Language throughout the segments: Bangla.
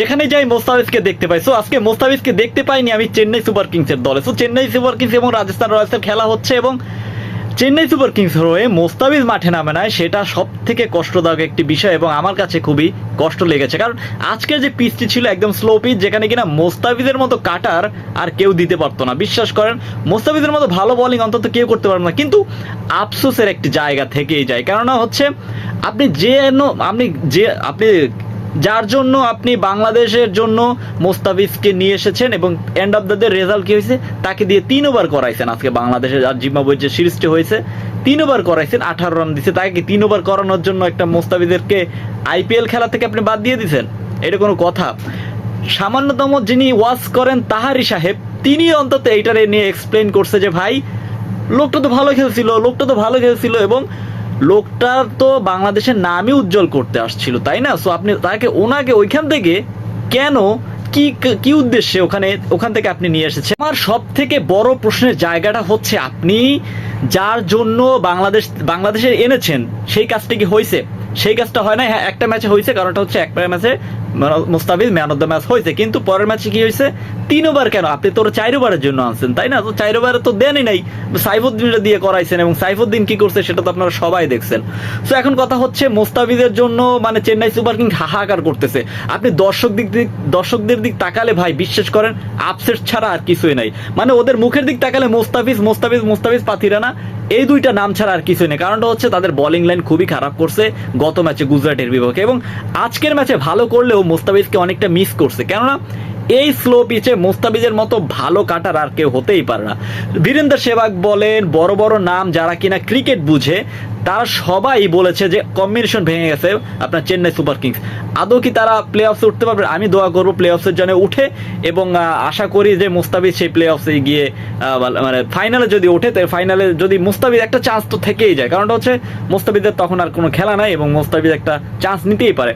যেখানে যাই, মোস্তাফিজকে দেখতে পাই। সো আজকে মোস্তাফিজকে দেখতে পাইনি আমি চেন্নাই সুপার কিংসের দলে। সো চেন্নাই সুপার কিংস এবং রাজস্থান রয়্যালসের খেলা হচ্ছে এবং চেন্নাই সুপার কিংস হয়ে মোস্তাফিজ মাঠে নামে না সেটা সব থেকে কষ্টদায়ক একটি বিষয় এবং আমার কাছে খুবই কষ্ট লেগেছে। কারণ আজকের যে পিচটি ছিল একদম স্লো পিচ যেখানে কিনা মোস্তাফিজের মতো কাটার আর কেউ দিতে পারতো না। বিশ্বাস করেন, মোস্তাফিজের মতো ভালো বলিং অন্তত কেউ করতে পারবে না। কিন্তু আফসোসের একটি জায়গা থেকেই যায়। কেননা হচ্ছে, আপনি যে আপনি যে আপনি যার জন্য আপনি বাংলাদেশের জন্য মোস্তাফিজকে নিয়ে এসেছেন এবং end of the day result কি হয়েছে? তাকে দিয়ে তিন ওভার করাইছেন আজকে বাংলাদেশের আর জিম্বাবুয়ের যে সিরিজটি হয়েছে তিন ওভার করাইছেন, আঠারো রান দিছে। তাকে তিন ওভার করানোর জন্য একটা মোস্তাফিজেরকে আইপিএল খেলা থেকে আপনি বাদ দিয়ে দিছেন? এটা কোনো কথা। সামান্যতম যিনি ওয়াচ করেন তাহারি সাহেব, তিনি অন্তত এইটারে নিয়ে এক্সপ্লেন করছে যে, ভাই, লোকটা তো ভালো খেলছিল, লোকটা তো ভালো খেলছিল এবং লোকটার তো বাংলাদেশের নামই উজ্জ্বল করতে আসছিল, তাই না? সো আপনি তাকে ওনাকে ওইখান থেকে কেন, কি কি উদ্দেশ্যে ওখানে, ওখান থেকে আপনি নিয়ে এসেছেন? আমার সব থেকে বড় প্রশ্নের জায়গাটা হচ্ছে আপনি, যার জন্য বাংলাদেশ, বাংলাদেশে এনেছেন, সেই কাজটা কি হয়েছে? সেই কাজটা হয় না হ্যাঁ একটা ম্যাচে হয়েছে, কারণটা হচ্ছে একটা ম্যাচে Mustafiz man of the match হয়েছে। কিন্তু পরের ম্যাচে কি হয়েছে? তিন ওভার কেন? আপনি তোর চার ওভারের জন্য আনছেন, তাই না? তো চার ওভারে তো দেনই নাই। সাইফুদ্দিনটা দিয়ে করাইছেন এবং সাইফুদ্দিন কি করছে সেটা তো আপনারা সবাই দেখছেন। সো এখন কথা হচ্ছে মোস্তাফিজের জন্য মানে চেন্নাই সুপার কিং হাহাকার করতেছে। আপনি দর্শক দিক দিক দর্শকদের দিক তাকালে ভাই বিশ্বাস করেন আপসেট ছাড়া আর কিছুই নাই। মানে ওদের মুখের দিক তাকালে মোস্তাফিজ মোস্তাফিজ মোস্তাফিজ পাথিরানা এই দুইটা নাম ছাড়া আর কিছুই নেই। কারণটা হচ্ছে তাদের বোলিং লাইন খুবই খারাপ করছে গত ম্যাচে গুজরাটের বিপক্ষে এবং আজকের ম্যাচে ভালো করলেও মোস্তাফিজকে অনেকটা মিস করছে। কেননা এই স্লো পিচে মোস্তাফিজের মতো ভালো কাটার আর কেউ হতেই পারে না। বীরেন্দ্র সেবাগ বলেন, বড় বড় নাম যারা কিনা ক্রিকেট বুঝে তারা সবাই বলেছে যে কম্বিনেশন ভেঙে গেছে আপনার চেন্নাই সুপার কিংস। আদৌ কি তারা প্লে অফসে উঠতে পারবে? আমি দোয়া করব প্লে অফসের জন্য উঠে এবং আশা করি যে মুস্তাফিজ সেই প্লে অফসে গিয়ে মানে ফাইনালে যদি ওঠে তো ফাইনালে যদি মুস্তাফিজ একটা চান্স তো থেকেই যায়। কারণটা হচ্ছে মুস্তাফিজের তখন আর কোনো খেলা নাই এবং মুস্তাফিজ একটা চান্স নিতেই পারে।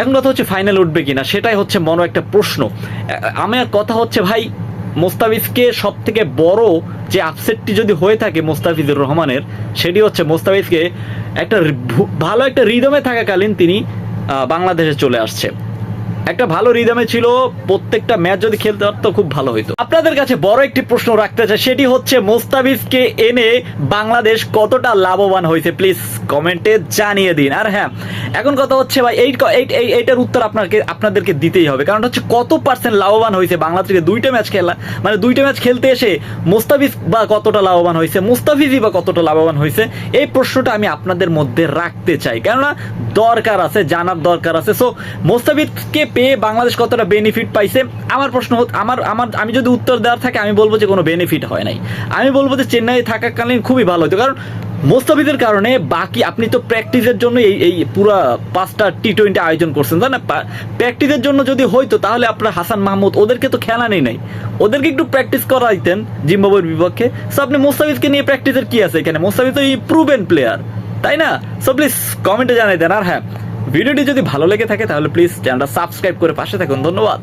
এখন কথা হচ্ছে ফাইনাল উঠবে কিনা, সেটাই হচ্ছে বড় একটা প্রশ্ন। আমার কথা হচ্ছে ভাই মোস্তাফিজকে সব থেকে বড় যে আপসেটটি যদি হয়ে থাকে মোস্তাফিজুর রহমানের, সেটি হচ্ছে মোস্তাফিজকে একটা ভালো একটা রিদমে থাকাকালীন তিনি বাংলাদেশে চলে আসছে। একটা ভালো রিদমে ছিল, প্রত্যেকটা ম্যাচ যদি খেলতে পারতো খুব ভালো হতো আপনাদের কাছে বড় একটি প্রশ্ন রাখতে চাই, সেটি হচ্ছে মোস্তাফিজকে এনে বাংলাদেশ কতটা লাভবান হয়েছে? প্লিজ কমেন্টে জানিয়ে দিন। আর হ্যাঁ এখন কথা হচ্ছে ভাই, এই- এইটার উত্তর আপনাকে আপনাদেরকে দিতেই হবে। কারণ হচ্ছে কত পার্সেন্ট লাভবান হয়েছে বাংলাদেশকে দুইটা ম্যাচ খেলা মানে দুইটা ম্যাচ খেলতে এসে মোস্তাফিজ বা কতটা লাভবান হয়েছে, মুস্তাফিজই বা কতটা লাভবান হয়েছে, এই প্রশ্নটা আমি আপনাদের মধ্যে রাখতে চাই। কেননা দরকার আছে, জানার দরকার আছে। সো মোস্তাফিজকে পেয়ে বাংলাদেশ কতটা বেনিফিট পাইছে? আমার প্রশ্ন আমার আমার, আমি যদি উত্তর দেওয়ার থাকে, আমি বলব যে কোনো বেনিফিট হয় নাই। আমি বলব যে চেন্নাই থাকাকালীন খুবই ভালো হতো। কারণ মোস্তাফিজের কারণে বাকি আপনি তো প্র্যাকটিসের জন্য এই এই পুরো পাঁচটা টি টোয়েন্টি আয়োজন করছেন, তাই না? প্র্যাকটিসের জন্য যদি হইতো, তাহলে আপনার হাসান মাহমুদ, ওদেরকে তো খেলা নেই নাই। ওদেরকে একটু প্র্যাকটিস করাইতেন জিম্বাবুয়ের বিপক্ষে। সো আপনি মোস্তাফিজকে নিয়ে প্র্যাকটিসের কি আছে এখানে? মোস্তাফিজ তো প্রুভেন প্লেয়ার তাই না? সো প্লিজ কমেন্টে জানাই দেন আর হ্যাঁ ভিডিওটি যদি ভালো লেগে থাকে তাহলে প্লিজ চ্যানেলটা সাবস্ক্রাইব করে পাশে থাকুন। ধন্যবাদ।